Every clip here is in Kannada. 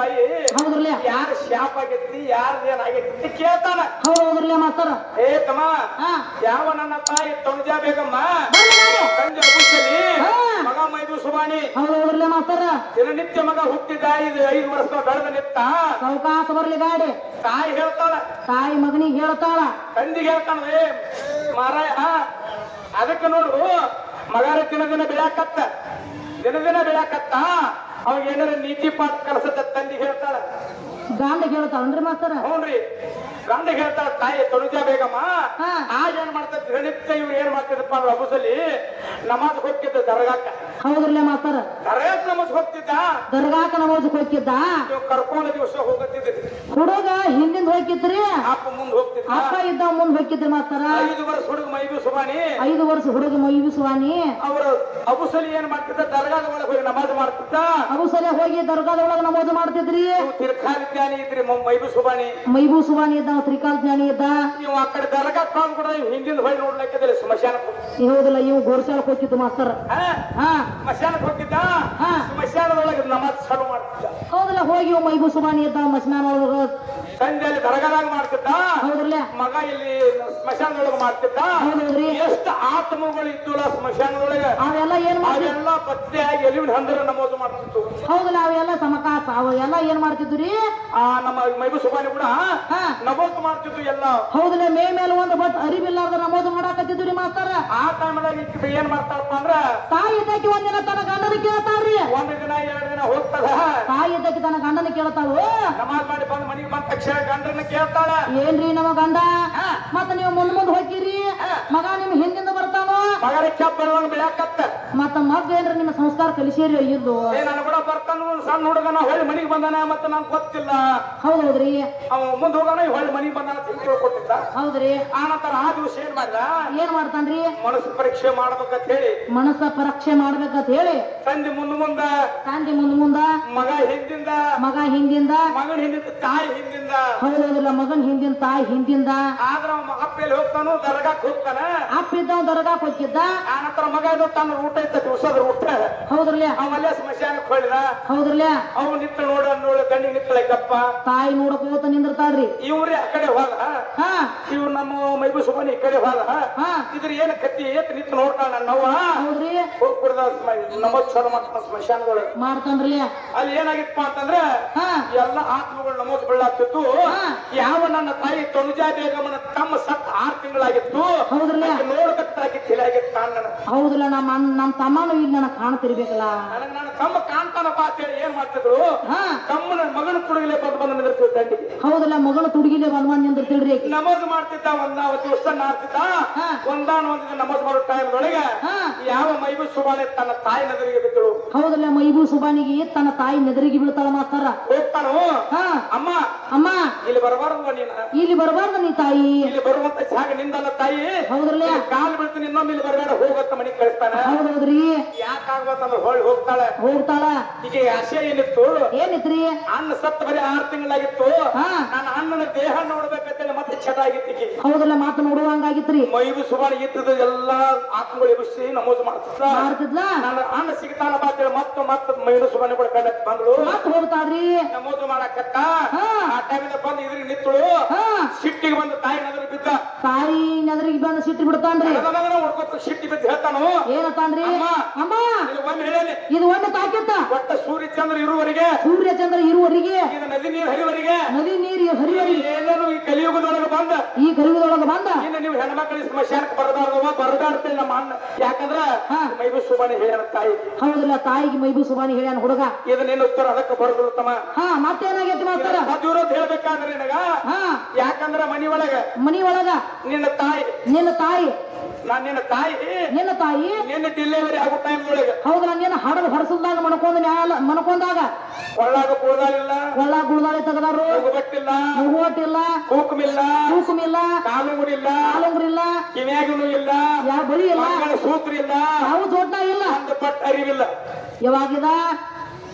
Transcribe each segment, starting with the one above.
ಬಾಯಿ ಹೌದ್ರಲ್ಲ? ಯಾರ ಶಾಪ್ ಆಗೈತಿ ಯಾರ್ದ ಏನಾಗೈತಿ ಅಂತ ಕೇಳ್ತಾನ. ಹೌದು ಹೌದ್ರಲ್ಲ ಮಾಸ್ತರ? ಏ ತಮ್ಮ ಯಾವ ನನ್ನ ತಾಯಿ ತೊಣಜಾ ಬರ್ಲಿ. ಸಂಜೆ. ಮಗ ಮೈದು ಸುಬಾಣಿ ಹೌದು ಹೌದ್ರಲ್ಲ ಮಾಸ್ತರ? ದಿನನಿತ್ಯ ಮಗ ಹುಟ್ಟಿದ ಐದು ಐದು ವರ್ಷ ಬೆಳೆದ ನಿತ್ತ ಅವಕಾಶ ಬರ್ಲಿ ಗಾಡಿ. ತಾಯಿ ಹೇಳ್ತಾಳ. ತಾಯಿ ಮಗನಿಗೆ ಹೇಳ್ತಾಳ. ತಂದಿಗೆ ಹೇಳ್ತಾನ ಏ ಮಾರಾಯ ಅದಕ್ಕೆ ನೋಡು ಮಗಾರ ದಿನ ದಿನ ಬೆಳ್ಯಾಕತ್ತ. ದಿನ ದಿನ ಬೆಳ್ಯಾಕತ್ತ. ಅವಾಗ ಏನಾರ ನೀತಿ ಪಾಠ ಕಲಸದ ತಂದಿ ಹೇಳ್ತಾಳ. ಗಾಂಡ ಹೇಳ್ತಾವನ್ರಿ ಮಾಸ್ತರ? ಹೌನ್ರಿ. ಗಂಡ ಹೇಳ್ತಾಳ ತಾಯಿ ತನುಜಾ ಬೇಗಮ್ಮ. ಹಾ. ಆಗ ಏನ್ ಮಾಡ್ತಾರೆ ದಿನನಿತ್ಯ ಇವ್ರು ಏನ್ ಮಾಡ್ತಿದ್ದಪ್ಪ ಅಂದ್ರೆ ಅಬುಸಲಿ ನಮಾಜ್ ಹೋಗ್ತಿದ್ದ ದರ್ಗಾಕ ಹೌದ್ರಲ್ಲ ಮಾಸ್ತರ? ದರ್ಗಾಕ್ ನಮಾಜ್ ಹೋಗ್ತಿದ್ದ? ದರ್ಗಾಕ ನಮಾಜ್ ಹೋಗಿದ್ದ ಇವ್ ಕರ್ಕೊಂಡ ದಿವಸ ಹೋಗತ್ತಿದ್ರಿ ಹುಡುಗ ಹಿಂದಿಂದ ಹೋಗಿತ್ರಿ ಅಪ್ಪ ಮುಂದ್ ಹೋಗ್ತಿದ್ದ. ಅಪ್ಪ ಇದ್ದ ಮುಂದ್ ಹೋಗಿದ್ರಿ ಮಾಸ್ತರ? ಐದು ವರ್ಷ ಹುಡುಗ ಮೈಬಿ ಬಿಸುವಾನಿ ಐದು ವರ್ಷ ಹುಡುಗ ಮೈಬಿಸುವಾನಿ ಅವರ ಅಬುಸಲಿ ಏನ್ ಮಾಡ್ತಿದ್ದ? ದರ್ಗಾದ ಒಳಗೆ ಹೋಗಿ ನಮಾಜ್ ಮಾಡ್ತಿದ್ದ? ಅವು ಸಲ ಹೋಗಿ ದರ್ಗಾದ ಒಳಗ ನಮಾಜ್ ಮಾಡ್ತಿದ್ರಿ? ತಿರ್ಖಾ ವಿಜ್ಞಾನಿ ಇದ್ರಿ ಮೈಬೂ ಮೈಬಿ ಸುಬಾಣಿ ಮೈಬೂಸುವಾನಿ ಇದ್ದ ತ್ರಿಕಾಲ್ ಜ್ಞಾನಿ ಇದ್ದ. ನೀವು ಆ ಕಡೆ ದರ್ಗಾ ಕಾಲ್ ಕೂಡ ನೀವು ಹಿಂದಿಂದ ಹೊಳಿ ನೋಡ್ಲಿಕ್ಕಿದ್ರೆ ಸ್ಮಶಾನಕ್ಕೆ ಈ ಹೌದಿಲ್ಲ ಇವು ಗೋರ್ಶಾಲಕ್ ಹೋಗಿತ್ತು ಮಾಸ್ತರ್ ಹಾ? ಹಾ. ಸ್ಮಶಾನಕ್ಕೆ ಹೋಗಿದ್ದ? ಹಾ. ಸ್ಮಶಾನದೊಳಗೆ ನಮಾಜ್ ಚಾಲು ಮಾಡ್ತಿದ್ದ. ಹೌದಿಲ್ಲ ಹೋಗಿ ಮೈಬೂ ಸುಬಾನಿ ಇದ್ದ ಮಸ್ನಾನ ಒಳಗ. ಸಂಜೆ ಅಲ್ಲಿ ದರ್ಗಾದಾಗ ಮಾಡ್ತಿದ್ದ? ಹೌದ್ರಲ್ಲ? ಮಗ ಇಲ್ಲಿ ಸ್ಮಶಾನದೊಳಗೆ ಮಾಡ್ತಿದ್ದ? ಹೌದ್ರಿ. ಎಷ್ಟು ಆತ್ಮಗಳು ಇದ್ದುಲ್ಲ ಸ್ಮಶಾನದೊಳಗೆ? ಅವೆಲ್ಲ ಏನ್ ಅವೆಲ್ಲ ಪತ್ತೆಯಾಗಿ ಎಲ್ಲಿನ ಹಂದರ ನಮೋದು ಮಾಡ್ತಿತ್ತು. ಹೌದಿಲ್ಲ ಅವೆಲ್ಲ ಸಮಕಾಸ ಅವೆಲ್ಲ ಏನ್ ಮಾಡ್ತಿದ್ರಿ ಆ ನಮ್ಮ ಮೈಬು ಸುಬಾನಿ ಕೂಡ ಹಾ. ನಮೋದು ಮಾಡ್ತಿತ್ತು ಎಲ್ಲ. ಹೌದಲ್ಲ ಮೇ ಮೇಲೆ ಒಂದು ಬಟ್ ಅರಿವಿಲ್ಲಾರ್ದ ನಮೋದು ಮಾಡಾಕತ್ತಿದ್ರಿ ಮಾಸ್ತರ. ಆ ಟೈಮ್ದಾಗ ಏನ್ ಮಾಡ್ತಾರಪ್ಪ ಅಂದ್ರ ತಾಯಿ ಇದ್ದಕ್ಕೆ ಒಂದಿನ ತನ್ನ ಗಂಡನ ಕೇಳ್ತಾರ್ರಿ. ಒಂದ್ ದಿನ ಎರಡ್ ದಿನ ಹೋಗ್ತದ ತಾಯಿ ಇದ್ದಕ್ಕೆ ತನ್ನ ಗಂಡನ ಕೇಳ್ತಾಳು. ನಮಾಜ್ ಮಾಡಿ ಬಂದ್ ಮನೆಗೆ ಬಂದ ತಕ್ಷಣ ಗಂಡನ ಕೇಳ್ತಾಳ. ಏನ್ರಿ ನಮ್ಮ ಗಂಡ? ಮತ್ತ ನೀವು ಮುಂದ್ ಮುಂದ್ ಹೋಗಿರಿ ಮಗ ನಿಮ್ ಹಿಂದಿಂದ ಮಗನ ಕೆಪ್ಪ ಬರುವಂಗ ಬೆಳ್ಯಾಕತ್ತ. ಮತ್ತ ಮಗ ಏನ್ರಿ ನಿಮ್ಮ ಸಂಸ್ಕಾರ ಕಲಿಸೇರಿ ಅಯ್ಯದ್ದು? ಏ ನಾನು ಕೂಡ ಬರ್ತಾನ ಸಣ್ಣ ಹುಡುಗನ ಹೊಳ್ಳಿ ಮನಿಗೆ ಬಂದಾನ ಮತ್ತೆ ನಂಗೆ ಗೊತ್ತಿಲ್ಲ. ಹೌದೌದ್ರಿ. ಅವ ಮುಂದ್ ಹೋಗೋಣ ಹೊಳ್ಳಿ ಮನಿಗೆ ಬಂದಾನ ಅಂತ ತಿಳ್ಕೊಟ್ಟಿದ್ದ ಹೌದ್ರಿ. ಆ ನಂತರ ಆ ದಿವಸ ಏನ್ ಮಾಡ್ದ? ಏನ್ ಮಾಡ್ತಾನ್ರಿ? ಮನಸ್ಸು ಪರೀಕ್ಷೆ ಮಾಡ್ಬೇಕಂತ ಹೇಳಿ. ಮನಸ್ಸ ಪರೀಕ್ಷೆ ಮಾಡ್ಬೇಕಂತ ಹೇಳಿ. ತಂದೆ ಮುಂದ ಮುಂದ ತಂದೆ ಮುಂದ್ ಮುಂದ ಮಗ ಹಿಂದಿಂದ ಮಗ ಹಿಂದಿಂದ. ಮಗನ ಹಿಂದಿಂದ ತಾಯಿ ಹಿಂದಿಂದ. ಹೌದೌದಿಲ್ಲ ಮಗನ್ ಹಿಂದಿನ ತಾಯಿ ಹಿಂದಿಂದ. ಆದ್ರ ಅವ ಅಪ್ಪೆಲ್ಲಿ ಹೋಗ್ತಾನು ದರ್ಗಾಕ್ ಹೋಗ್ತಾನ. ಅಪ್ಪ ಇದ್ದವ್ ದರ್ಗಾಕ್ ಹೋಗಿದ್ದ? ಆನಂತರ ನಂತರ ಮಗ ಇದು ತನ್ನ ಊಟ ಇತ್ತ ದಿವಸದ ಊಟ ಹೌದ್ರಲ್ಲ ಅವಲ್ಲೇ ಸ್ಮಶಾನಕ್ಕೆ ಹೊಳಿದ ಹೌದ್ರಲ್ಲ ಅವ್ ನಿಂತ ನೋಡ ನೋಡ ಕಣ್ಣಿಗೆ ನಿತ್ತಲಕ್ಕಪ್ಪ ತಾಯಿ ನೋಡಕೋತ ನಿಂದಿರ್ತಾಳ್ರಿ. ಇವ್ರಿ ಆ ಕಡೆ ಹೋದ. ಹಾ. ಇವ್ ನಮ್ಮ ಮೈಬು ಸುಮನಿ ಈ ಕಡೆ ಹೋದ. ಹಾ. ಇದ್ರ ಏನ್ ಕತ್ತಿ? ಏತ್ ನಿಂತ ನೋಡ್ತಾಳ ನನ್ನವ್ವ. ಹೌದ್ರಿ. ಹೋಗ್ ಕುಡ್ದ ನಮಗ್ ಚಲೋ ಮಾಡ್ತಾನ ಸ್ಮಶಾನದೊಳಗೆ ಮಾಡ್ತಾನ್ರಿ ಅಲ್ಲಿ ಏನಾಗಿತ್ತು ಅಂತಂದ್ರೆ ಹಾ. ಎಲ್ಲ ಆತ್ಮಗಳು ನಮೋದ್ ಬೀಳಾಗ್ತಿತ್ತು. ಯಾವ ನನ್ನ ತಾಯಿ ತನುಜಾ ಬೇಗಮ್ಮನ ತಮ್ಮ ಸತ್ ಆರು ತಿಂಗಳಾಗಿತ್ತು. ನೋಡ್ಕತ್ತಾಗಿ ತಿಳಿಯಾಗಿತ್ತು ಕಾಣನ ಹೌದಲ್ಲ ನಮ್ಮ ನಮ್ಮ ತಮ್ಮನು ಇಲ್ಲಿ ನನಗೆ ಕಾಣ್ತಿರ್ಬೇಕಲ್ಲ. ನನಗೆ ನನ್ನ ತಮ್ಮ ಕಾಣ್ತಾನಪ್ಪ ಅಂತೇಳಿ ಏನ್ ಮಾಡ್ತಿದ್ರು ಹಾ ತಮ್ಮನ ಮಗನ ತುಡುಗಲೆ ಬಂದು ಹೌದಲ್ಲ ಮಗಳ ತುಡುಗಿಲೆ ಬಂದ್ ಬಂದ್ ನಿಂದಿರ್ತಿಲ್ರಿ ಆಕಿ. ನಮಾಜ್ ಮಾಡ್ತಿದ್ದ ಒಂದ ದಿವಸ ನಾಡ್ತಿದ್ದ ಹಾ. ಒಂದಾನ ಒಂದಿನ ನಮಾಜ್ ಮಾಡೋ ಟೈಮ್ ಒಳಗೆ ಹಾ. ಯಾವ ಮೈಬು ಸುಬಾನೆ ತನ್ನ ತಾಯಿ ನದರಿಗೆ ಬಿದ್ದಳು. ಹೌದಲ್ಲ ಮೈಬು ಸುಬಾನಿಗೆ ತನ್ನ ತಾಯಿ ನೆದರಿಗೆ ಬೀಳ್ತಾಳ ಮಾತಾರ ಹೋಗ್ತಾನು? ಹಾ. ಅಮ್ಮ. ಅಮ್ಮ. ಇಲ್ಲಿ ಬರಬಾರ್ದು ನೀನ. ಇಲ್ಲಿ ಬರಬಾರ್ದ ನೀ ತಾಯಿ. ಇಲ್ಲಿ ಬರುವಂತ ಜಾಗ ನಿಂದಲ್ಲ ತಾಯಿ. ಹೌದ್ರಲ್ಲ? ಕಾಲ್ ಬೀಳ್ತೀನಿ ಇನ್ನೊಮ್ಮೆ ಇಲ್ಲಿ ಬರಬೇಡ ಹೋಗತ್ತ ಮನೆಗೆ ಕಳಿಸ್ತಾನೆ. ಹೌದೌದ್ರಿ. ಯಾಕಾಗ್ಬೇಕಂದ್ರೆ ಹೊಳ್ಳಿ ಹೋಗ್ತಾಳೆ. ಹೋಗ್ತಾಳ. ಈಗ ಆಶೆ ಏನಿತ್ತು? ಏನಿತ್ರಿ? ಅನ್ನ ಸತ್ತ ಬರೀ ಆರು ತಿಂಗಳಾಗಿತ್ತು. ಹಾ. ನನ್ನ ಅಣ್ಣನ ದೇಹ ನೋಡ್ಬೇಕಂತೇಳಿ ಮತ್ತೆ ಚಟ ಆಗಿತ್ತಿ ಹೌದಲ್ಲ ಮಾತು ನೋಡುವಂಗಾಗಿತ್ರಿ ಮೈದು ಸುಮಾರು ಇದ್ದದ ಎಲ್ಲಾ ಆತ್ಮಗಳು ಎಬ್ಬಿಸಿ ನಮೋಜ್ ಮಾಡ್ತಿದ್ದ ಮಾಡ್ತಿದ್ಲ? ನನ್ನ ಅಣ್ಣ ಸಿಗ್ತಾನ ಬಾತೇಳಿ ಮತ್ತೆ ಮತ್ತೆ ಮೈದು ಸುಮಾರು ಕೂಡ ಕಂಡ ಬಂದ್ರು ಮತ್ತೆ ಹೋಗ್ತಾಳ್ರಿ. ನಮೋಜ್ ಮಾಡಕತ್ತ. ಆ ಟೈಮಿಂದ ಬಂದು ಇದ್ರಿಗೆ ನಿತ್ತಳು ಹಾ. ಸಿಟ್ಟಿಗೆ ಬಂದು ತಾಯಿ ನಗರ ಬಿದ್ದ. ತಾಯಿ ನೆದರಿಗೆ ಬಂದು ಸಿಟ್ಟು ಬಿಡ್ತಾನ್ರಿ. ಹೊಡ್ಕೊತ ಸಿಟ್ಟಿ ಬಿದ್ದು ಹೇಳ್ತಾನು. ಏನತ್ತಾನ್ರಿ ಅಮ್ಮ. ಅಮ್ಮ. ಹೇಳಿ ಇದು ಒಂದು ತಾಕಿತ್ತ. ಒಟ್ಟ ಸೂರ್ಯ ಚಂದ್ರ ಇರುವವರೆಗೆ. ಸೂರ್ಯ ಚಂದ್ರ ಇರುವವರಿಗೆ. ಇದು ನದಿ ನೀರು ಹರಿವರೆಗೆ ನದಿ ನೀರಿ ಹರಿವರಿಗೆ ಏನೇನು ಈ ಕಲಿಯುಗದೊಳಗೆ ಬಂದ? ಈ ಕಲಿಯುಗದೊಳಗೆ ಬಂದ? ಇನ್ನು ನೀವು ಹೆಣ್ಮಕ್ಳಿಗೆ ಸ್ಮಶಾನಕ್ಕೆ ಬರಬಾರ್ದವ ಬರದಾಡ್ತೇನೆ ನಮ್ಮ ಅಣ್ಣ. ಯಾಕಂದ್ರ ಹಾ. ಮೈಬು ಸುಬಾನಿ ಹೇಳ ತಾಯಿ. ಹೌದಲ್ಲ ತಾಯಿಗೆ ಮೈಬು ಸುಬಾನಿ ಹೇಳ್ಯಾನ ಹುಡುಗ. ಇದು ನಿನ್ನ ಉತ್ತರ ಅದಕ್ಕೆ ಬರೋದಿಲ್ಲ ತಮ್ಮ ಹಾ ಮತ್ತೇನಾಗೈತಿ ಮಾಸ್ತರ ಅಂತ ಹೇಳ್ಬೇಕಾದ್ರೆ ನಿನಗ ಹಾ. ಯಾಕಂದ್ರ ಮನಿ ಒಳಗ ಮನಿ ಒಳಗ? ನಿನ್ನ ತಾಯಿ. ನಿನ್ನ ತಾಯಿ. ನಾನ್ ನಿನ್ನ ತಾಯಿ. ನಿನ್ನ ತಾಯಿ? ನಿನ್ನ ಡಿಲಿವರಿ ಆಗೋ ಟೈಮ್ ಒಳಗ ಹೌದಲ್ಲ ನಿನ್ನ ಹಡದ ಹೊರಸಲ್ದಾಗ ಮಣ್ಕೊಂಡ್ ನ್ಯಾಯ ಮಣ್ಕೊಂಡಾಗ ಕೊಳ್ಳಾಗ ಕೂದಾಲಿಲ್ಲ ಕೊಳ್ಳ ಗುಳ್ದಾಳಿ ತೆಗದಾರು ಹೋಗಬಟ್ಟಿಲ್ಲ ಮುಗುವಟ್ಟಿಲ್ಲ ಕೂಕಮಿಲ್ಲ. ಕೂಕಮಿಲ್ಲ? ಕಾಲುಂಗುಡಿಲ್ಲ. ಕಾಲಂಗ್ರಿಲ್ಲ ಕಿವ್ಯಾಗನು ಇಲ್ಲ. ಯಾವ ಬಳಿ ಇಲ್ಲ? ಸೂತ್ರ ಇಲ್ಲ ಯಾವ ಜೋಡ್ನ ಇಲ್ಲ? ಒಂದು ಪಟ್ಟ ಅರಿವಿಲ್ಲ. ಯಾವಾಗಿದ?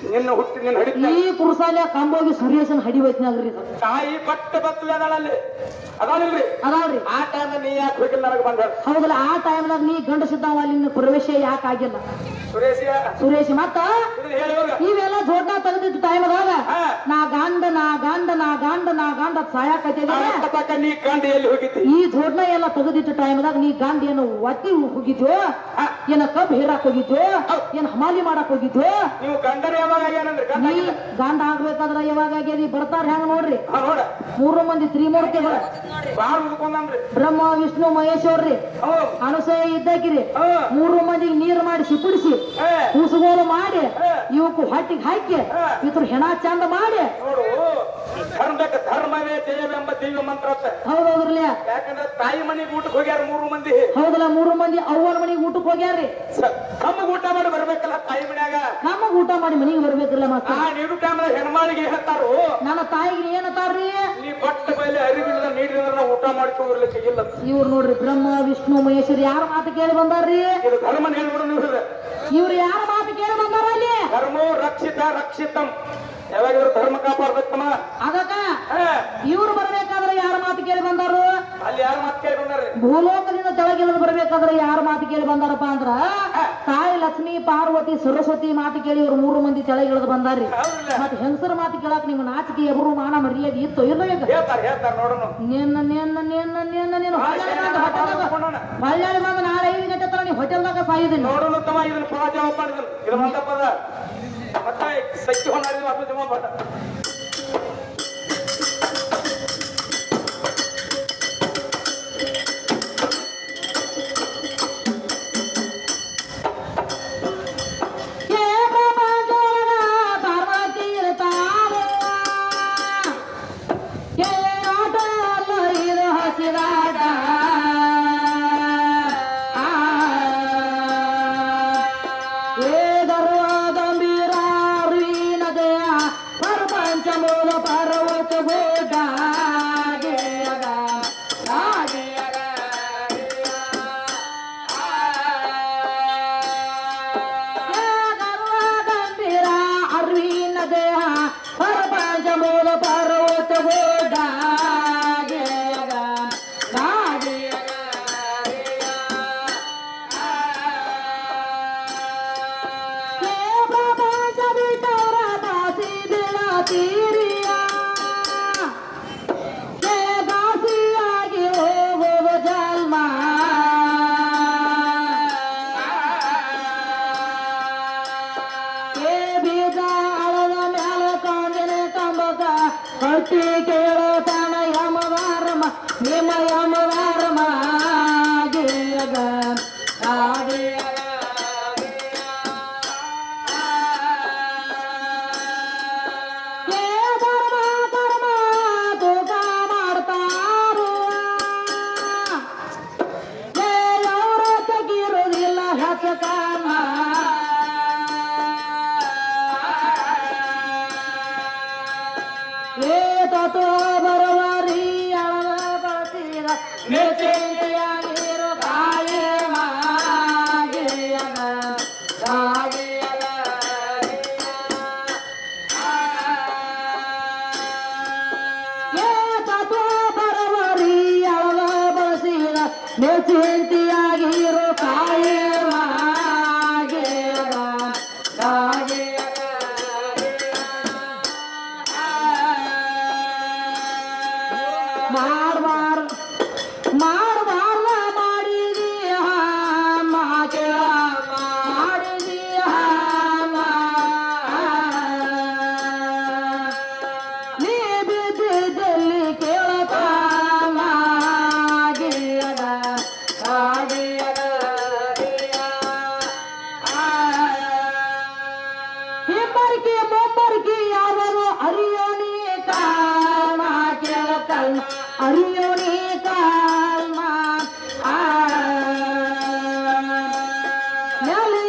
ನಿನ್ನ ಹುಟ್ಟಿ ನಿನ್ನ ಹಡಿ ಈ ಕುರ್ಸಾಲೆ ಕಂಬೋಗಿ ಸುರೇಶನ್ ಹಡಿ ವೈತ್ನಾಗ್ರಿ ತಾಯಿ ಬಟ್ಟ ಬತ್ತಲೆ ಅದಾಳಲ್ಲಿ. ಅದಾಳಿಲ್ರಿ? ಅದಾವ್ರಿ ಆ ಟೈಮ್ ನೀ ಯಾಕೆ ಹೋಗಿಲ್ಲ ನನಗೆ ಬಂದ ಹೌದಲ್ಲ ಆ ಟೈಮ್ನಾಗ ನೀ ಗಂಡಸಿದ್ದಾವ ಅಲ್ಲಿ ಪ್ರವೇಶ ಯಾಕೆ ಆಗಿಲ್ಲ? ಸುರೇಶ ಸುರೇಶ್ ಮತ್ತ? ನೀವೆಲ್ಲ ಜೋಡ್ನ ತೆಗೆದಿದ್ದ ನಾ ಹಾ. ನಾ ಗಾಂಡ ನಾ ಗಾಂಡ ನಾ ಗಾಂಡ ನೀ ಗಂಡ ಎಲ್ಲಿ ಹೋಗಿದ್ದಿ. ಈ ಜೋಡ್ನ ಎಲ್ಲ ತೆಗೆದಿಟ್ಟು ಟೈಮ್ದಾಗ ನೀ ಗಂಡ ಏನು ಒತ್ತಿ ಹೋಗಿದ್ಯೋ? ಏನ ಕಬ್ ಹೇರಾಕ್ ಹೋಗಿದ್ವಿ ಏನ್ ಹಮಾಲಿ ಮಾಡಕ್ ಹೋಗಿದ್ವು ನೀವು ಗಂಡರ ಯಾವಾಗ ನೀ. ಗಂಡ ಆಗ್ಬೇಕಾದ್ರ ಯಾವಾಗ ಆಗ್ಯದ ಬರ್ತಾರ ಹೆಂಗ ನೋಡ್ರಿ? ಮೂರು ಮಂದಿ ತ್ರಿಮೂರ್ತಿಗಳು. ಬ್ರಹ್ಮ ವಿಷ್ಣು ಮಹೇಶ್ವರ್ರಿ ರೀ ಅನುಸಯ ಇದ್ದಾಕಿರಿ. ಮೂರು ಮಂದಿಗೆ ನೀರು ಮಾಡಿ ಸಿಪುಡಿಸಿ. ಏ, ಕೂಸುಗೋಲು ಮಾಡಿ. ಇವಕ್ಕೂ ಹೊಟ್ಟಿಗೆ ಹಾಕಿ. ಇತರ ಹೆಣ ಚಂದ ಮಾಡಿ. ಧರ್ಮಕ್ಕೆ ಧರ್ಮವೇ ಜಯವೆಂಬ ದಿವ್ಯ ಮಂತ್ರ ಹೌದೌದ್ರಲ್ಲ ಯಾಕಂದ್ರೆ ತಾಯಿ ಮನೆಗೆ ಊಟಕ್ಕೆ ಹೋಗ್ಯಾರ ಮೂರು ಮಂದಿ. ಹೌದಲ್ಲ ಮೂರು ಮಂದಿ ಅವ್ವನ ಮನೆಗೆ ಊಟಕ್ಕೆ ಹೋಗ್ಯಾರ್ರಿ. ತಮ್ಮ ಊಟ ಮಾಡಿ ಬರ್ಬೇಕಲ್ಲ ತಾಯಿ ಮನ್ಯಾಗ? ನಮಗ್ ಊಟ ಮಾಡಿ ಮನೆಗೆ ಬರ್ಬೇಕಲ್ಲ ಮತ್ತ ಆ ನೀಡು ಟೈಮ್ನಾಗ ಹೆಣ್ಮಾಳಿಗೆ ಹೇಳ್ತಾರು? ನನ್ನ ತಾಯಿಗೆ ಏನತ್ತಾರ್ರಿ ನೀ ಬಟ್ಟ ಮೇಲೆ ಅರಿವಿಲ್ಲದ ನೀಡಿದ್ರೆ ನಾವು ಊಟ ಮಾಡ್ಕೊಂಡಿರ್ಲಿಕ್ಕೆ ಇಲ್ಲ. ಇವ್ರು ನೋಡ್ರಿ ಬ್ರಹ್ಮ ವಿಷ್ಣು ಮಹೇಶ್ವರ ಯಾರ ಮಾತು ಕೇಳಿ ಬಂದಾರ್ರಿ? ಇದು ಧರ್ಮನ ಹೇಳ್ಬಿಡು ನೀವು ಇವ್ರು ಯಾರ ಮಾತು ಕೇಳಿ ಬಂದಾರ ಅಲ್ಲಿ? ಧರ್ಮೋ ರಕ್ಷಿತ ರಕ್ಷಿತಂ. ಯಾವಾಗಿದ್ರು ಧರ್ಮ ಕಾಪಾಡ್ಬೇಕಮ್ಮ ಅದಕ್ಕ ಇವ್ರು ಬರ್ಬೇಕಾದ್ರೆ ಯಾರ ಮಾತು ಕೇಳಿ ಬಂದಾರು? ಅಲ್ಲಿ ಯಾರ ಮಾತು ಕೇಳಿ ಬಂದಾರೆ? ಭೂಲೋಕದಿಂದ ತೆಳಗಿಳಿದು ಬರ್ಬೇಕಾದ್ರೆ ಯಾರ ಮಾತು ಕೇಳಿ ಬಂದಾರಪ್ಪ ಅಂದ್ರ ತಾಯಿ ಲಕ್ಷ್ಮಿ ಪಾರ್ವತಿ ಸರಸ್ವತಿ ಮಾತು ಕೇಳಿ ಇವ್ರು ಮೂರು ಮಂದಿ ತೆಳಗಿಳಿದು ಬಂದಾರ್ರಿ ಮತ್ ಹೆಂಗಸರ ಮಾತು ಕೇಳಕ್ ನಿಮ್ಮ ನಾಚಿಕೆ ಎಬ್ರು ಮಾನ ಮರ್ಯಾದೆ ಇತ್ತು ಇರ್ಬೇಕು ನಿನ್ನ ನಿನ್ನ ನಿನ್ನ ನಿನ್ನ ನೀನು ಬಳ್ಳಾರಿ ಬಂದ ನಾಳೆ ಐದು ಗಂಟೆ ತರ ನೀವು ಹೋಟೆಲ್ದಾಗ ಸಾಯಿದ್ರಿ ನೋಡೋಣ ತಮ್ಮ ಇದನ್ನ ಪದ ಜವಾಬ್ ಮಾಡಿದ್ರು? ಇದು ಒಂದ ಪದ ಮತ್ತೆ ಸಕ್ಕಿ ಹೊಂದಾಡಿದ್ರು ಅದು ಜವಾಬ್ ಕಟ್ಟಿ ಕೇಳತಾನ ಯಮದಾರಮ ನಿಮ್ಮ ಯಮವಾರಮ. ನೆಲೆಯಲ್ಲ ನೀರ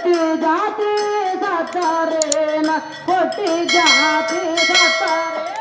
कोटी जाती सातारे ना कोटी जाती सातारे